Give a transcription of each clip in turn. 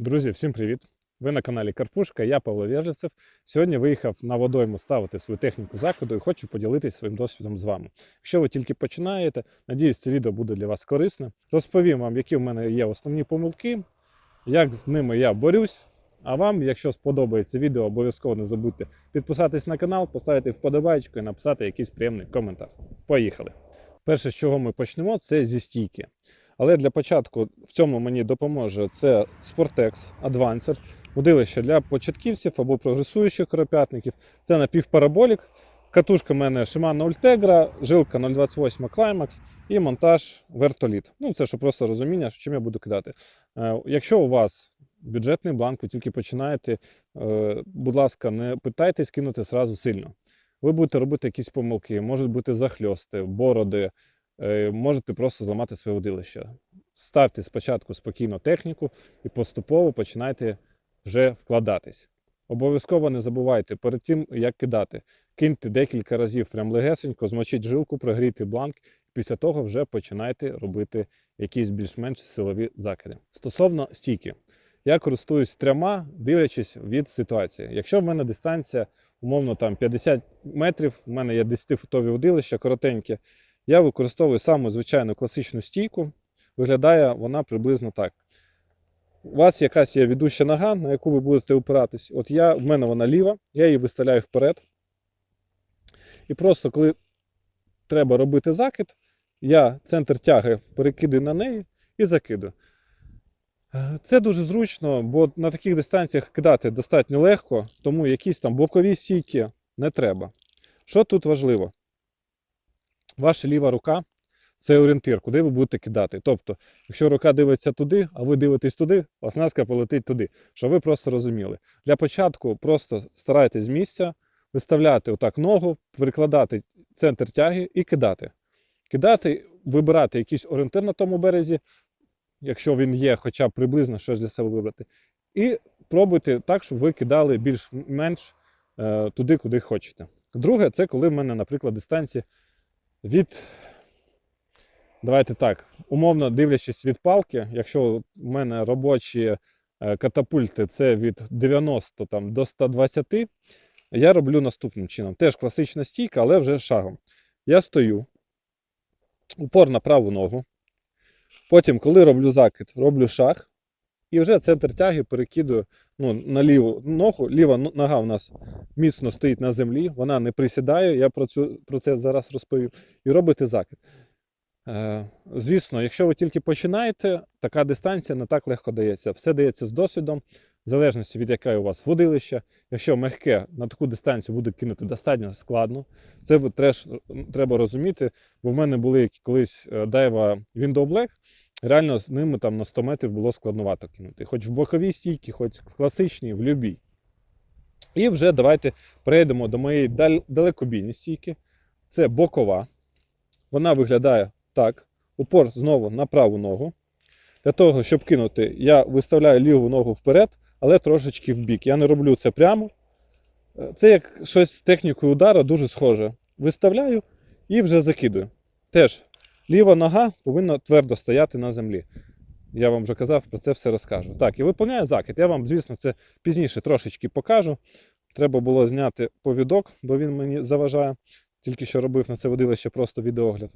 Друзі, всім привіт! Ви на каналі Карпушка, я Павло Вєжицев. Сьогодні виїхав на водойму ставити свою техніку закиду і хочу поділитися своїм досвідом з вами. Якщо ви тільки починаєте, надіюсь, це відео буде для вас корисне. Розповім вам, які в мене є основні помилки, як з ними я борюсь. А вам, якщо сподобається відео, обов'язково не забудьте підписатись на канал, поставити вподобайку і написати якийсь приємний коментар. Поїхали! Перше, з чого ми почнемо, це зі стійки. Але для початку в цьому мені допоможе це Sportex Advancer, удилище для початківців або прогресуючих коропятників. Це напівпараболік. Катушка в мене Shimano Ultegra, жилка 028 Climax і монтаж вертоліт. Ну, це щоб просто розуміння, чим я буду кидати. Е, Якщо у вас бюджетний бланк, ви тільки починаєте, е, будь ласка, не питайтесь кинути зразу сильно. Ви будете робити якісь помилки, можуть бути захльости, бороди, можете просто зламати своє удилище. Ставте спочатку спокійно техніку і поступово починайте вже вкладатись. Обов'язково не забувайте перед тим, як кидати. Киньте декілька разів прям легесенько, змочіть жилку, прогрійте бланк. Після того вже починайте робити якісь більш-менш силові закиди. Стосовно стійки, я користуюсь трьома, дивлячись від ситуації. Якщо в мене дистанція, умовно там 50 метрів, в мене є 10-футові удилища, коротенькі, я використовую саму звичайну класичну стійку. Виглядає вона приблизно так. У вас якась є ведуща нога, на яку ви будете опиратись. От я, в мене вона ліва, я її виставляю вперед. І просто коли треба робити закид, я центр тяги перекидаю на неї і закидую. Е, Це дуже зручно, бо на таких дистанціях кидати достатньо легко, тому якісь там бокові стійки не треба. Що тут важливо? Ваша ліва рука це орієнтир, куди ви будете кидати. Тобто, якщо рука дивиться туди, а ви дивитесь туди, оснастка полетить туди, щоб ви просто розуміли. Для початку просто старайтесь з місця виставляти отак ногу, перекладати центр тяги і кидати. Кидати, вибирати якийсь орієнтир на тому березі, якщо він є, хоча б приблизно щось для себе вибрати. І пробуйте так, щоб ви кидали більш-менш е, туди, куди хочете. Друге, це коли в мене, наприклад, дистанція від Давайте так, умовно дивлячись від палки, якщо в мене робочі е, катапульти це від 90 там, до 120, я роблю наступним чином. Теж класична стійка, але вже шагом. Я стою, упор на праву ногу. Потім, коли роблю закид, роблю шаг. І вже центр тяги перекидую ну, на ліву ногу. Ліва нога у нас міцно стоїть на землі, вона не присідає. Я про, цю, про це зараз розповім. І робите закид. Е, Звісно, якщо ви тільки починаєте, така дистанція не так легко дається. Все дається з досвідом, в залежності від яке у вас водилище. Якщо мягке на таку дистанцію буде кинути достатньо складно. Це треш, треба розуміти, бо в мене були колись е, дайва Window Black, реально з ними там на 100 метрів було складновато кинути. Хоч в боковій стійці, хоч в класичній, в любій. І вже давайте перейдемо до моєї далекобійної стійки. Це бокова. Вона виглядає так. Упор знову на праву ногу. Для того, щоб кинути, я виставляю ліву ногу вперед, але трошечки вбік. Я не роблю це прямо. Це як щось з технікою удара дуже схоже. Виставляю і вже закидую. Теж ліва нога повинна твердо стояти на землі. Я вам вже казав, про це все розкажу. Так, і виповняю закид. Я вам, звісно, це пізніше трошечки покажу. Треба було зняти повідок, бо він мені заважає. Тільки що робив на це водилище просто відеогляд.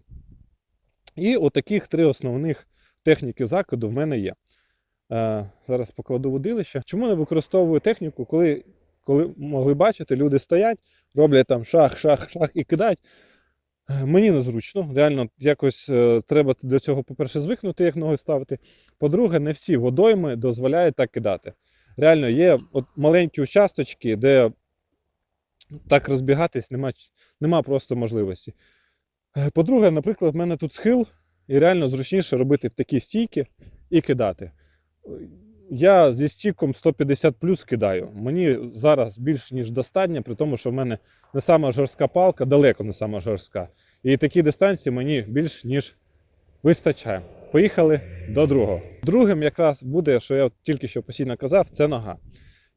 І отаких три основних техніки закиду в мене є. Е, зараз покладу водилище. Чому не використовую техніку, коли, коли могли бачити, люди стоять, роблять там шах, шах, шах і кидають. Е, Мені незручно. Реально, якось е, треба до цього, по-перше, звикнути, як ноги ставити. По-друге, не всі водойми дозволяють так кидати. Реально, є от маленькі участочки, де так розбігатись нема, нема просто можливості. Е, По-друге, наприклад, в мене тут схил, і реально зручніше робити в такі стійки і кидати. Я зі стіком 150 плюс кидаю. Мені зараз більш ніж достатньо, при тому, що в мене не сама жорстка палка, далеко не сама жорстка. І такі дистанції мені більш ніж вистачає. Поїхали до другого. Другим якраз буде, що я тільки що постійно казав, це нога.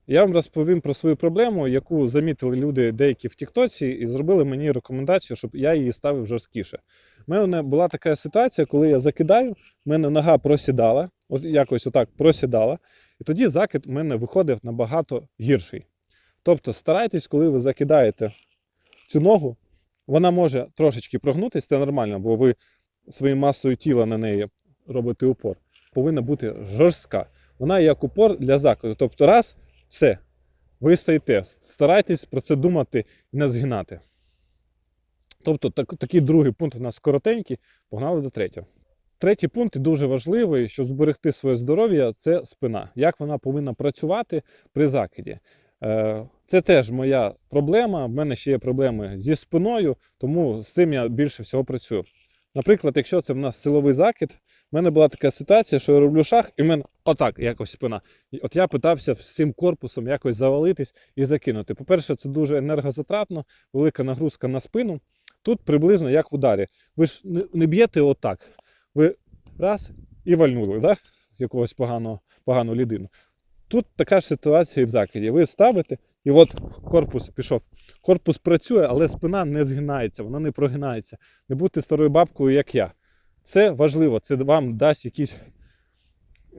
Я вам розповім про свою проблему, яку замітили люди деякі в Тіктоці, і зробили мені рекомендацію, щоб я її ставив жорсткіше. У мене була така ситуація, коли я закидаю, в мене нога просідала, от якось отак просідала. І тоді закид в мене виходив набагато гірший. Тобто старайтесь, коли ви закидаєте цю ногу, вона може трошечки прогнутися, це нормально, бо ви своєю масою тіла на неї робите упор. Повинна бути жорстка. Вона як упор для закиду. Тобто, раз, все, ви стоїте. Старайтесь про це думати і не згинати. Тобто, так, такий другий пункт у нас коротенький, погнали до третього. Третій пункт і дуже важливий, щоб зберегти своє здоров'я, це спина. Як вона повинна працювати при закиді. Е, Це теж моя проблема. В мене ще є проблеми зі спиною, тому з цим я більше всього працюю. Наприклад, якщо це в нас силовий закид, в мене була така ситуація, що я роблю шаг, і в мене отак якось спина. І от я питався всім корпусом якось завалитись і закинути. По-перше, це дуже енергозатратно, велика нагрузка на спину. Тут приблизно як в ударі. Ви ж не б'єте отак. Ви раз і вальнули, да? якогось поганого, погану людину. Тут така ж ситуація і в закиді. Ви ставите, і от корпус пішов. Корпус працює, але спина не згинається, вона не прогинається. Не будьте старою бабкою, як я. Це важливо, це вам дасть якісь,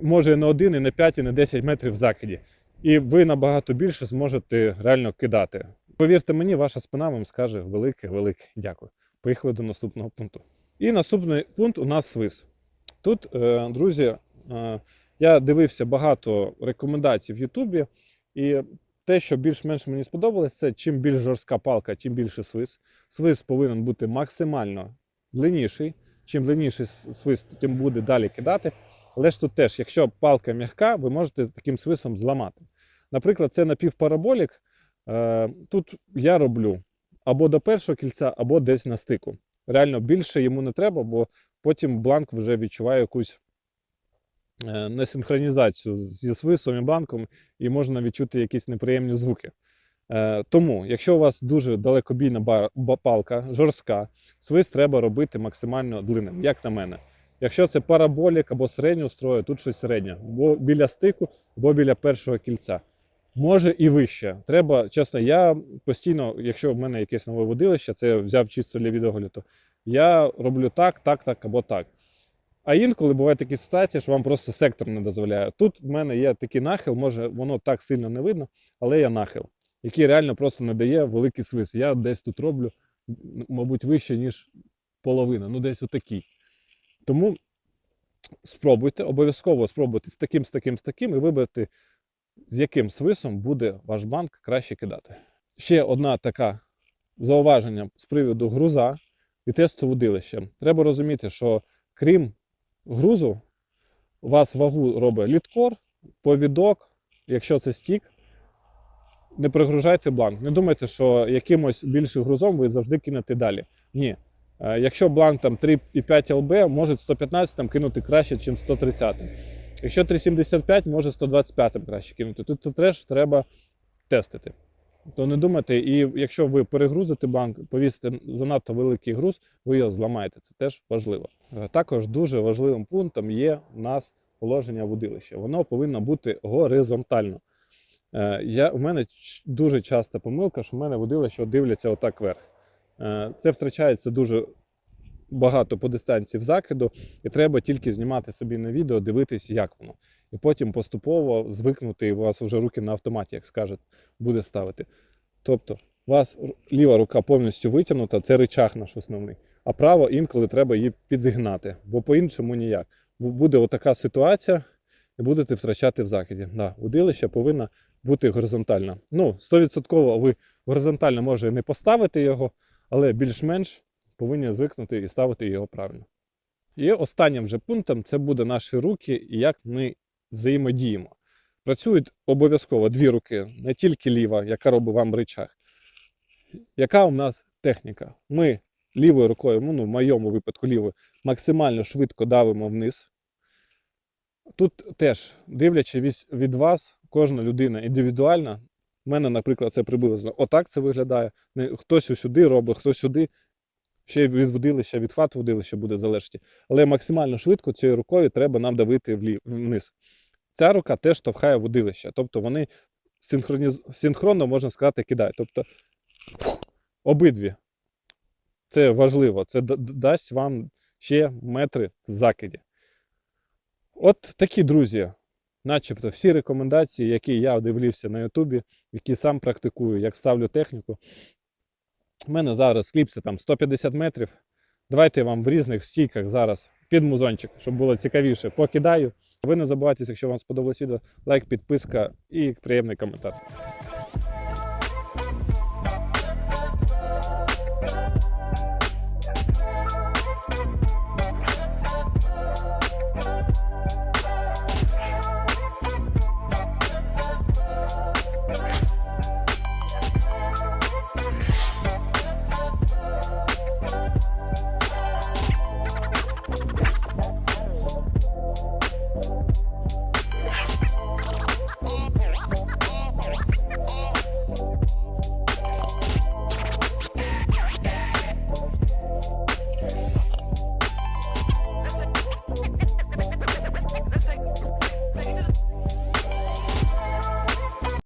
може, не один, і не 5, і не 10 метрів в закиді. І ви набагато більше зможете реально кидати. Повірте мені, ваша спина вам скаже велике, велике дякую. Поїхали до наступного пункту. І наступний пункт у нас свис. Тут, е, друзі, е, я дивився багато рекомендацій в Ютубі, і те, що більш-менш мені сподобалось, це чим більш жорстка палка, тим більше свис. Свис повинен бути максимально длинніший. Чим длинніший с- свис, тим буде далі кидати. Але ж тут теж, якщо палка м'яка, ви можете таким свисом зламати. Наприклад, це напівпараболік. Е, Тут я роблю або до першого кільця, або десь на стику. Реально більше йому не треба, бо потім бланк вже відчуває якусь е, несинхронізацію зі свисом і бланком, і можна відчути якісь неприємні звуки. Е, Тому, якщо у вас дуже далекобійна палка, жорстка, свист треба робити максимально длинним, як на мене. Якщо це параболік або середнього строю, тут щось середнє, або біля стику, або біля першого кільця. Може і вище. Треба, чесно, я постійно, якщо в мене якесь нове водилище, це я взяв чисто для відеогляду, я роблю так, так, так або так. А інколи бувають такі ситуації, що вам просто сектор не дозволяє. Тут в мене є такий нахил, може воно так сильно не видно, але є нахил, який реально просто не дає великий свис. Я десь тут роблю, мабуть, вище, ніж половина, ну десь отакий. Тому спробуйте, обов'язково спробуйте з таким, з таким, з таким, і вибрати, з яким свисом буде ваш банк краще кидати. Ще одна така зауваження з приводу груза і тесту водилища. Треба розуміти, що крім грузу, у вас вагу робить літкор, повідок, якщо це стік. Не перегружайте бланк. Не думайте, що якимось більшим грузом ви завжди кинете далі. Ні. Е, Якщо бланк там 3,5 ЛБ, може 115 там кинути краще, ніж 130. Якщо 3,75, може 125 краще кинути. Тут, теж треба тестити. То не думайте, і якщо ви перегрузите банк, повісите занадто великий груз, ви його зламаєте. Це теж важливо. Е, Також дуже важливим пунктом є у нас положення водилища. Воно повинно бути горизонтально. Е, Я, у мене дуже часта помилка, що в мене водилище дивляться отак вверх. Е, Це втрачається дуже багато по дистанції в закиду, і треба тільки знімати собі на відео, дивитись, як воно. І потім поступово звикнути, і у вас вже руки на автоматі, як скажуть, буде ставити. Тобто, у вас ліва рука повністю витягнута, це рычаг наш основний. А право інколи треба її підзігнати, бо по-іншому ніяк. Буде отака ситуація, і будете втрачати в закиді. Да, удилище повинно бути горизонтально. Ну, 100% ви горизонтально може не поставити його, але більш-менш повинні звикнути і ставити його правильно. І останнім вже пунктом це буде наші руки і як ми взаємодіємо. Працюють обов'язково дві руки, не тільки ліва, яка робить вам рычаг. Яка у нас техніка? Ми лівою рукою, ну, в моєму випадку лівою, максимально швидко давимо вниз. Тут теж, дивлячись від вас, кожна людина індивідуальна. У мене, наприклад, це приблизно отак це виглядає. Хтось сюди робить, хтось сюди. Ще від водилища, від фат водилища буде залежати. Але максимально швидко цією рукою треба нам давити вниз. Ця рука теж штовхає водилище. Тобто вони синхроніз... синхронно, можна сказати, кидають. Тобто обидві. Це важливо. Це дасть вам ще метри в закиді. От такі, друзі, начебто всі рекомендації, які я дивився на Ютубі, які сам практикую, як ставлю техніку. У мене зараз кліпси там 150 метрів. Давайте я вам в різних стійках зараз під музончик, щоб було цікавіше, покидаю. Ви не забувайте, якщо вам сподобалось відео, лайк, підписка і приємний коментар.